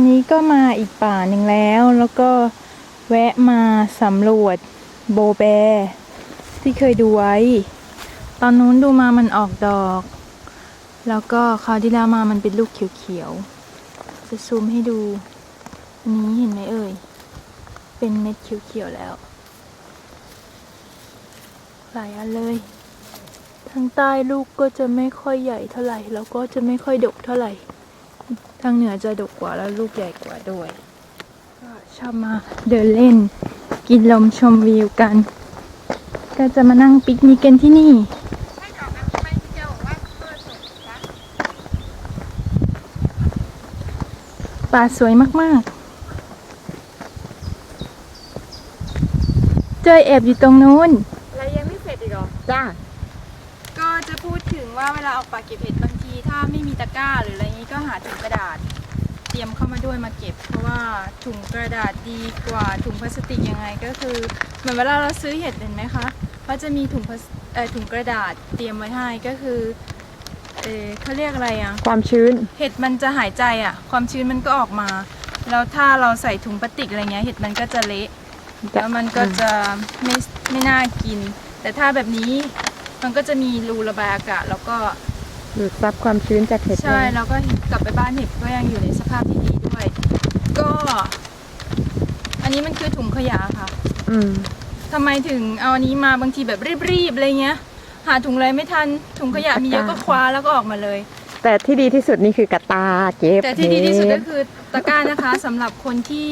ตอนนี้ก็มาอีกป่าหนึ่งแล้ว แล้วก็แวะมาสำรวจโบแบ ที่เคยดูไว้ ตอนนู้นดูมามันออกดอก แล้วก็คราวที่แล้วมามันเป็นลูกเขียวๆ จะซูมให้ดู อันนี้เห็นไหมเอ่ย เป็นเม็ดเขียวๆแล้ว หลายอันเลย ทางใต้ลูกก็จะไม่ค่อยใหญ่เท่าไหร่ แล้วก็จะไม่ค่อยดกเท่าไหร่ ทางเหนือจะดกกว่าแล้วลูกใหญ่กว่าด้วยก็ชอบมาเดินเล่น กินลมชมวิวกัน ก็จะมานั่งปิกนิกกันที่นี่ป่าสวยมากๆ เจอแอบอยู่ตรงนู้นอะไรยังไม่เสร็จอีกเหรอ จ้า ก็จะพูดถึงว่าเวลาออกป่าเก็บเห็ดบางที ถ้าไม่มีตะกร้าหรืออะไรนี้ก็หาถุงกระดาษ เตรียมเข้ามาด้วยมาเก็บ เพราะว่าถุงกระดาษดีกว่าถุงพลาสติกยังไงก็คือเหมือนเวลาเราซื้อเห็ดเห็นไหมคะเขาจะมีถุงพลาสเอ่อถุงกระดาษเตรียมไว้ให้ก็คือเออเขาเรียกอะไรอะความชื้น เห็ดมันจะหายใจอะ ความชื้นมันก็ออกมา แล้วถ้าเราใส่ถุงพลาสติกอะไรเงี้ยเห็ดมันก็จะเละแล้วมันก็จะไม่ไม่น่ากิน แต่ถ้าแบบนี้มันก็จะมีรูระบายอากาศแล้วก็ ดูดซับความชื้นจากเห็ดใช่ด้วยแล้วก็กลับไปบ้านเห็ดก็ยังอยู่ในสภาพที่ดีด้วย ก็ อันนี้มันคือถุงขยะค่ะ อืมทำไมถึงเอาอันนี้มาบางทีแบบรีบๆอะไรเงี้ย หาถุงอะไรไม่ทันถุงขยะมีเยอะก็คว้าแล้วก็ออกมาเลย แต่ที่ดีที่สุดนี่คือกระตาเก็บแต่ที่ดีที่สุดเห็ก็คือตะกร้านะคะสำหรับคนที่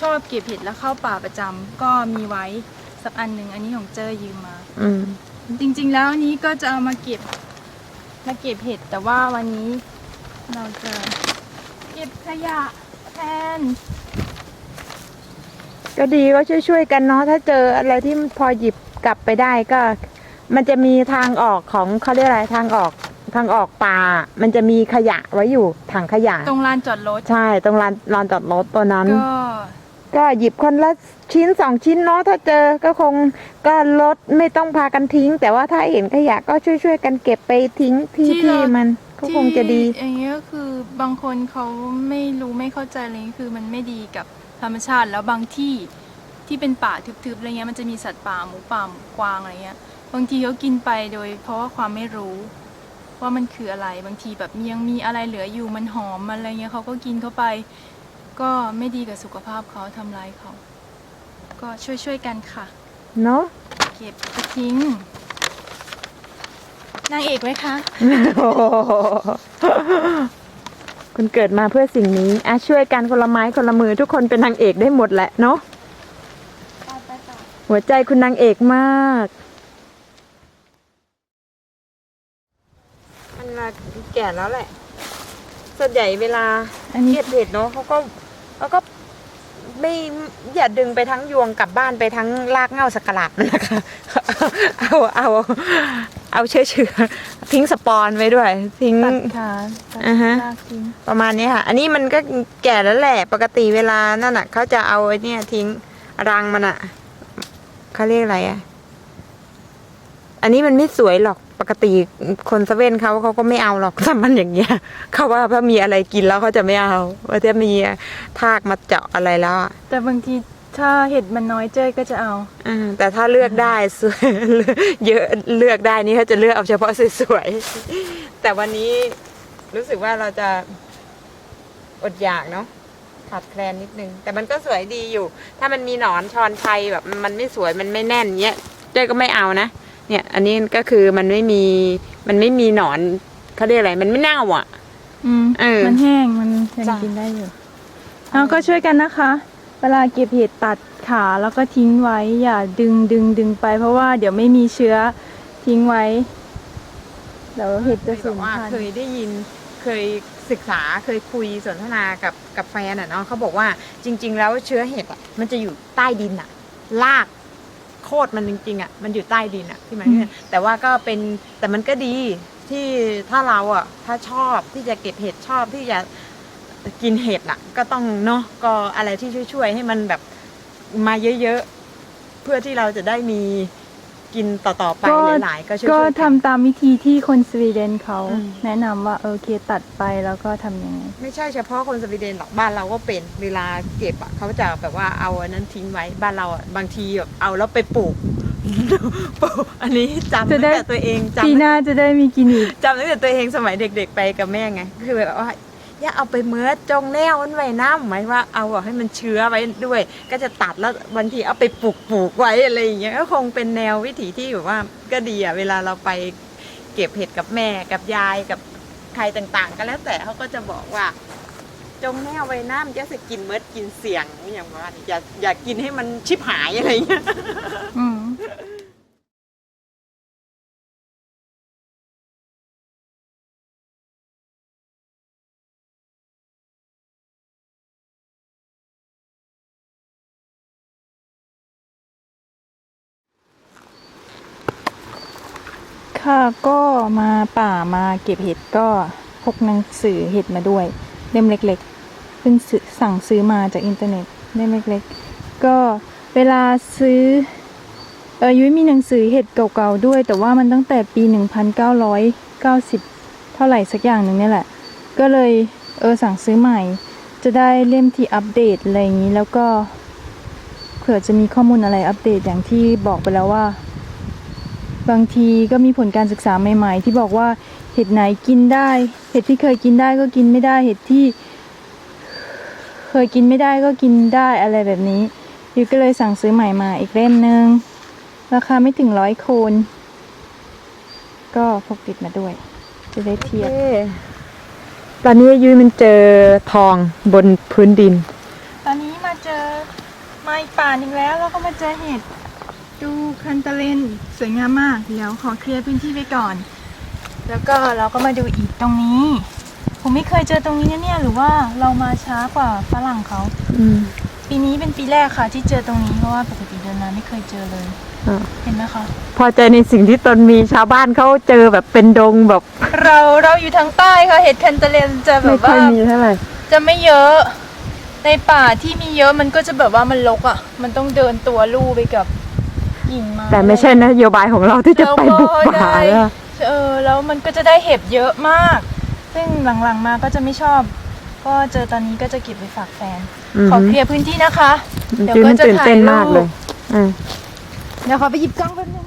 ชอบเก็บเห็ดแล้วเข้าป่าประจำก็มีไว้สักอันหนึ่งอันนี้ของเจอยืมมา อืมจริง ๆ แล้วอันนี้ก็จะเอามาเก็บ มาเก็บเห็ดแต่ว่าวันนี้เราจะเก็บขยะแทน ก็ดีก็ช่วยๆกันเนาะถ้าเจออะไรที่พอหยิบกลับไปได้ก็ มันจะมีทางออกของเขาเรียกอะไรทางออกทางออกป่า มันจะมีขยะไว้อยู่ถังขยะ ตรงลานจอดรถใช่ ตรงลานลานจอดรถตัวนั้นก็ ก็หยิบคนละชิ้นสองชิ้นเนาะถ้าเจอก็คงก็ลดไม่ต้องพากันทิ้ง แต่ว่าถ้าเห็นขยะก็ช่วยๆกันเก็บไปทิ้งที่ที่มันก็คงจะดี ที่อย่างเงี้ยก็คือบางคนเขาไม่รู้ไม่เข้าใจอะไรเงี้ยคือมันไม่ดีกับธรรมชาติแล้วบางที่ที่เป็นป่าทึบๆอะไรเงี้ยมันจะมีสัตว์ป่าหมูป่าหมูกวางอะไรเงี้ยบางทีเขากินไปโดย เพราะว่าความไม่รู้ ว่ามันคืออะไรบางทีแบบยังมีอะไรเหลืออยู่มันหอมมันอะไรเงี้ยเขาก็กินเข้าไป ก็ไม่ดีกับสุขภาพเขาทำร้ายเขา ก็ช่วยๆกันค่ะ เนาะ เก็บไปทิ้งนางเอกไหมคะ โอ้โหคุณเกิดมาเพื่อสิ่งนี้อะช่วยกันคนละไม้คนละมือทุกคนเป็นนางเอกได้หมดแหละเนาะ หัวใจคุณนางเอกมากมันมาแก่แล้วแหละ ส่วนใหญ่เวลาอันนี้ เก็บเห็ดเนาะเขาก็ เขาก็ไม่อย่าดึงไปทั้งยวงกลับบ้านไปทั้งลากเหง่าสกกะหลาดนั่นนะคะเอาเอาเอาเชื้อเชื้อทิ้งสปอนไว้ด้วยทิ้งตัดขาตัดอ่าฮะรากทิ้งประมาณนี้ค่ะ อันนี้มันก็แก่แล้วแหละปกติเวลานั่นอะเขาจะเอาไอ้เนี่ยทิ้งรังมันอะเขาเรียกอะไรอะ อันนี้มันไม่สวยหรอก ปกติคนเซเว่นเขาเขาก็ไม่เอาหรอกถ้ามันอย่างเงี้ยเขาว่าถ้ามีอะไรกินแล้วเขาจะไม่เอาว่าจะมีทากมาเจาะอะไรแล้วอะแต่บางทีถ้าเห็ดมันน้อยเจ้ยก็จะเอาอ่าแต่ถ้าเลือกได้สวยเยอะเลือกได้นี่เขาจะเลือกเอาเฉพาะสวยๆแต่วันนี้รู้สึกว่าเราจะอดอยากเนาะขาดแคลนนิดนึง แต่มันก็สวยดีอยู่ ถ้ามันมีหนอนชอนชัยแบบ มันไม่สวยมันไม่แน่นเงี้ยเจ้ก็ไม่เอานะ เนี่ยอันนี้ก็คือมันไม่มีมันไม่มีหนอนเขาเรียกอะไรมันไม่เน่าอะ อืมเออมันแห้งมันยังจ้ะ กินได้อยู่เอาก็ช่วยกันนะคะ เวลาเก็บเห็ดตัดขาแล้วก็ทิ้งไว้อย่าดึงดึงดึงไป เพราะว่าเดี๋ยวไม่มีเชื้อทิ้งไว้เดี๋ยวเห็ดจะสูญว่าพันเคยธุ์ได้ยินเคยศึกษาเคยคุยสนทนากับกับแฟนอะเนาะเขาบอกว่าจริง ๆ แล้วเชื้อเห็ดอะมันจะอยู่ใต้ดินอะลาก โคตรมันจริงๆอะมันอยู่ใต้ดินอะที่หมายถึงแต่ว่าก็เป็นแต่มันก็ดีที่ถ้าเราอะถ้าชอบที่จะเก็บเห็ดชอบที่จะกินเห็ดอะ ก็ต้องเนาะก็อะไรที่ช่วยๆให้มันแบบมาเยอะๆเพื่อที่เราจะได้มี กินต่อๆไปก็หลายๆก็ช่วยๆก็กันทำตามวิธีที่คนสวีเดนเขาอืม แนะนำว่าเออโอเคตัดไปแล้วก็ทำยังไง ไม่ใช่เฉพาะคนสวีเดนหรอกบ้านเราก็เป็นเวลาเก็บอะเขาจะแบบว่าเอาอันนั้นทิ้งไว้บ้านเราอะบางทีแบบเอาแล้วไปปลูก ปลูกอันนี้จำจะตั้งได้ แต่ตัวเองจำปีหน้าจะได้มีกินอีก จำตั้งแต่ตัวเองสมัยเด็ก ๆ ไปกับแม่ไง คือแบบว่า อย่าเอาไปเมือจงแนวมันไว้น้ำหมายว่าเอาอะให้มันเชื้อไว้ด้วย ก็จะตัดแล้วบางทีเอาไปปลูกปลูกไว้อะไรอย่างเงี้ยก็คงเป็นแนววิถีที่แบบว่าก็ดีอะเวลาเราไปเก็บเห็ดกับแม่กับยายกับใครต่างๆ ก็แล้วแต่เขาก็จะบอกว่า จงแนวไว้น้ำจะสกินเมิดกินเสี่ยงอย่างว่าอย่าอย่ากินให้มันชิบหายอะไรอย่างเงี้ย ค่ะก็มาป่ามาเก็บเห็ดก็พกหนังสือเห็ดมาด้วย เล่มเล็กๆเพิ่งสั่งซื้อมาจากอินเทอร์เน็ตเล่มเล็กๆก็เวลาซื้อเออยุ้ยมีหนังสือเห็ดเก่าๆด้วย แต่ว่ามันตั้งแต่ปี 1990 เท่าไหร่สักอย่างหนึ่งนี่แหละ ก็เลยเออสั่งซื้อใหม่ จะได้เล่มที่อัปเดตอะไรอย่างนี้แล้วก็เผื่อจะมีข้อมูลอะไรอัปเดตอย่างที่บอกไปแล้วว่า บางทีก็มีผลการศึกษาใหม่ ๆ ที่บอกว่าเห็ดไหนกินได้ เห็ดที่เคยกินได้ก็กินไม่ได้ เห็ดที่ เคยกินไม่ได้ก็กินได้อะไรแบบนี้ยูก็เลยสั่งซื้อใหม่มาอีกเล่มหนึ่งราคาไม่ถึงร้อยโคนก็พกติดมาด้วยจะได้เทียบตอนนี้ยุ้ยมันเจอทองบนพื้นดิน ตอนนี้มาเจอไม้ป่าอีกแล้วแล้วก็มาเจอเห็ด ดูคันตะเลนสวยงามมาก เดี๋ยวขอเคลียร์พื้นที่ไปก่อน แล้วก็เราก็มาดูอีกตรงนี้ ผมไม่เคยเจอตรงนี้นะเนี่ย หรือว่าเรามาช้ากว่าฝรั่งเขาอืมปีนี้เป็นปีแรกค่ะ ที่เจอตรงนี้เพราะว่าปกติเดินมาไม่เคยเจอเลย อ่าเห็นไหมคะ พอใจในสิ่งที่ตนมีชาวบ้านเขาเจอแบบเป็นดงแบบเราเราอยู่ทางใต้ค่ะเห็ดคันตะเลนจะแบไม่บค่อว่ายมีเท่าไหร่จะไม่เยอะ ในป่าที่มีเยอะมันก็จะแบบว่ามันรกอะ มันต้องเดินตัวลู่ไปกับ กิ่งไม้แต่ไม่ใช่นโยบายของเราที่จะไปบุกป่าแล้วแล้วได้เออแล้วมันก็จะได้เห็บเยอะมาก ซึ่งหลังๆมาก็จะไม่ชอบ ก็เจอตอนนี้ก็จะเก็บไปฝากแฟนอือขอฮึเคลียร์พื้นที่นะคะ เดี๋ยวจุ้ยก็มันจะตื่นถ่าเต้ยนรูมากเลยปอ่าเดี๋ยวขอไปหยิบกล้องแป๊บนึง